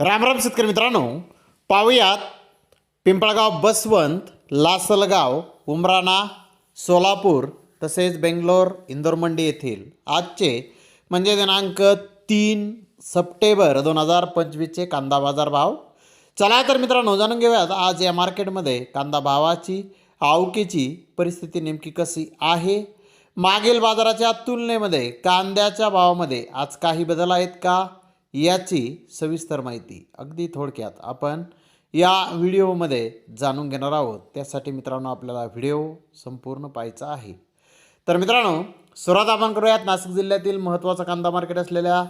रामराम शेतकरी मित्रांनो. पाहूयात पिंपळगाव बसवंत लासलगाव उमराणा सोलापूर तसेच बेंगलोर इंदोरमंडी येथील. आजचे म्हणजे दिनांक तीन सप्टेंबर दोन हजार पंचवीसचे कांदा बाजार भाव. चला तर मित्रांनो जाणून घेऊयात आज या मार्केटमध्ये कांदा भावाची आवकेची परिस्थिती नेमकी कशी आहे? मागील बाजाराच्या तुलनेमध्ये कांद्याच्या भावामध्ये आज काही बदल आहेत का? याची सविस्तर माहिती अगदी थोडक्यात आपण या व्हिडिओमध्ये जाणून घेणार आहोत. त्यासाठी मित्रांनो आपल्याला व्हिडिओ संपूर्ण पाहायचा आहे. तर मित्रांनो सुरुवात आपण करूयात. नाशिक जिल्ह्यातील महत्त्वाचा कांदा मार्केट असलेल्या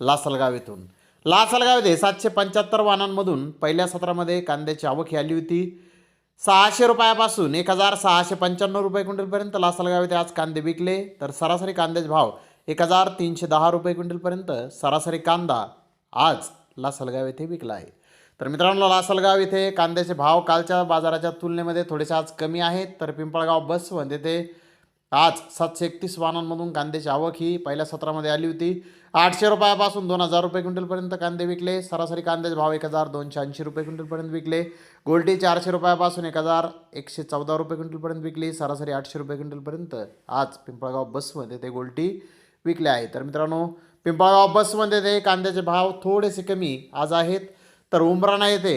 लासलगाव येथून लासलगाव येथे सातशे पंच्याहत्तर वाहनांमधून पहिल्या सत्रामध्ये कांद्याची आवक ही आली होती. सहाशे रुपयापासून एक हजार सहाशे पंच्याण्णव रुपये क्विंटलपर्यंत लासलगाव येथे आज कांदे विकले. तर सरासरी कांद्याचे भाव एक हजार तीनशे दहा रुपये क्विंटलपर्यंत सरासरी कांदा आज लासलगाव येथे विकला आहे. तर मित्रांनो लासलगाव येथे कांद्याचे भाव कालच्या बाजाराच्या तुलनेमध्ये थोडेसे आज कमी आहेत. तर पिंपळगाव बसवंत येथे आज सातशे एकतीस वाहनांमधून कांद्याची आवक ही पहिल्या सत्रामध्ये आली होती. आठशे रुपयापासून दोन हजार रुपये क्विंटलपर्यंत कांदे विकले. सरासरी कांद्याचे भाव एक हजार दोनशे ऐंशी रुपये क्विंटलपर्यंत विकले. गोल्टी चारशे रुपयापासून एक हजार एकशे चौदा रुपये क्विंटलपर्यंत विकली. सरासरी आठशे रुपये क्विंटलपर्यंत आज पिंपळगाव बसमध्ये ते गोल्टी विकले आहे. तर मित्रांनो पिंपळगाव बसमध्ये ते कांद्याचे भाव थोडेसे कमी आज आहेत. तर उमराणा येथे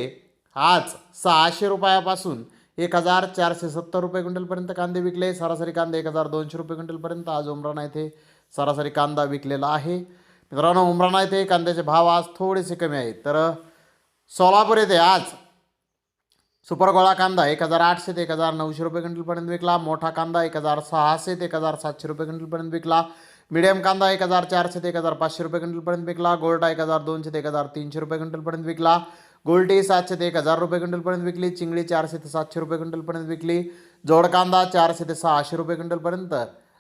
आज सहाशे रुपयापासून एक हजार चारशे सत्तर रुपये क्विंटलपर्यंत कांदे विकले. सरासरी कांदे एक हजार दोनशे रुपये क्विंटलपर्यंत. आज उमराणा येथे सरासरी कांदा विकलेला आहे. मित्रांनो उमराणा येथे कांद्याचे भाव आज थोडेसे कमी आहेत. तर सोलापूर येथे आज सुपर गोळा कांदा एक हजार आठशे ते एक हजार नऊशे रुपये क्विंटलपर्यंत विकला. मोठा कांदा एक हजार सहाशे ते एक हजार सातशे रुपये क्विंटलपर्यंत विकला. मिडियम कांदा एक हजार चारशे ते एक हजार पाचशे रुपये क्विंटलपर्यंत विकला. गोल्डा एक हजार दोनशे ते एक हजार तीनशे रुपये क्विंटलपर्यंत विकला. गोल्टी सातशे ते एक हजार रुपये क्विंटलपर्यंत विकली. चिंगळी चारशे ते सातशे रुपये क्विंटलपर्यंत विकली. जोड कांदा चारशे ते सहाशे रुपये क्विंटलपर्यंत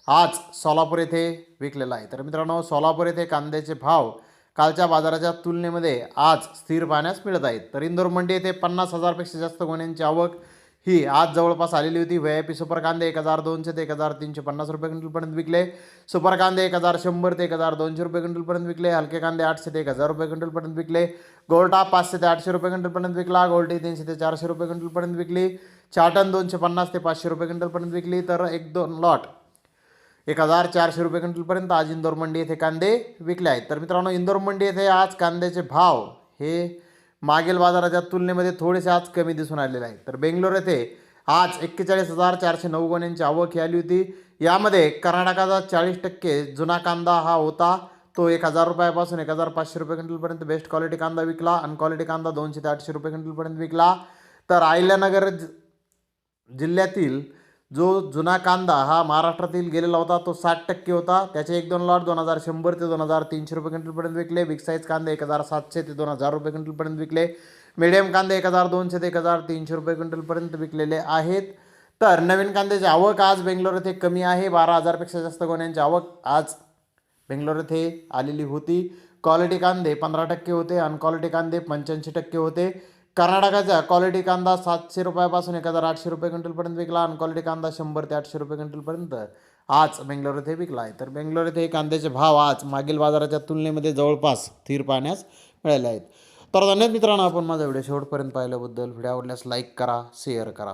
आज सोलापूर येथे विकलेला आहे. तर मित्रांनो सोलापूर येथे कांद्याचे भाव कालच्या बाजाराच्या तुलनेमध्ये आज स्थिर पाहण्यास मिळत आहेत. तर इंदोर मंडी येथे पन्नास हजारपेक्षा जास्त गोण्यांची आवक ही आज जवळपास आलेली होती. व्ही आय पी सुपर कांदे एक हजार दोनशे ते एक हजार तीनशे पन्नास रुपये क्विंटलपर्यंत विकले. सुपर कांदे एक हजार शंभर ते एक हजार दोनशे रुपये क्विंटलपर्यंत विकले. हलके कांदे आठशे ते एक हजार रुपये क्विंटलपर्यंत विकले. गोल्टा पाचशे ते आठशे रुपये क्विंटलपर्यंत विकला. गोल्टी तीनशे ते चारशे रुपये क्विंटलपर्यंत विकली. चाटन दोनशे पन्नास ते पाचशे रुपये क्विंटलपर्यंत विकली. तर एक दोन लॉट एक हजार चारशे रुपये क्विंटलपर्यंत आज इंदोर मंडी येथे कांदे विकले आहेत. तर मित्रांनो इंदोर मंडी येथे आज कांद्याचे भाव हे मागील बाजाराच्या तुलनेमध्ये थोडेसे आज कमी दिसून आलेले आहे. तर बेंगलोर येथे आज एक्केचाळीस हजार चारशे नऊ गोण्यांची आवक ही आली होती. यामध्ये कर्नाटकाचा चाळीस टक्के जुना कांदा हा होता. तो एक हजार रुपयापासून एक हजार पाचशे रुपये क्विंटलपर्यंत बेस्ट क्वालिटी कांदा विकला. अनक्वालिटी कांदा दोनशे ते आठशे रुपये क्विंटलपर्यंत विकला. तर अहिल्यानगर ज- जिल्ह्यातील जो जुना कांदा हा महाराष्ट्रातील गेलेला होता तो साठ टक्के होता. त्याचे एक दोन लॉट दोन हजार शंभर ते दोन हजार तीनशे रुपये क्विंटलपर्यंत विकले. बिग साईज कांदे एक हजार सातशे ते दोन हजार रुपये क्विंटलपर्यंत विकले. मिडियम कांदे एक हजार दोनशे ते एक हजार तीनशे रुपये क्विंटलपर्यंत विकलेले आहेत. तर नवीन कांद्याची आवक आज बेंगलोर येथे कमी आहे. बारा हजारपेक्षा जास्त गोण्यांची आवक आज बेंगलोर येथे आलेली होती. क्वालिटी कांदे पंधरा टक्के होते. अनक्वालिटी कांदे पंच्याऐंशी टक्के होते. कर्नाटकाचा क्वालिटी कांदा सातशे रुपयापासून एक हजार आठशे रुपये क्विंटलपर्यंत विकला आणि क्वालिटी कांदा शंभर ते आठशे रुपये क्विंटलपर्यंत आज बेंगलोर येथे विकला आहे. तर बेंगलोर येथे कांद्याचे भाव आज मागील बाजाराच्या तुलनेमध्ये जवळपास स्थिर पाहण्यास मिळाले आहेत. तर धन्यवाद मित्रांनो आपण माझा व्हिडिओ शेवटपर्यंत पाहिल्याबद्दल. व्हिडिओ आवडल्यास लाईक करा शेअर करा.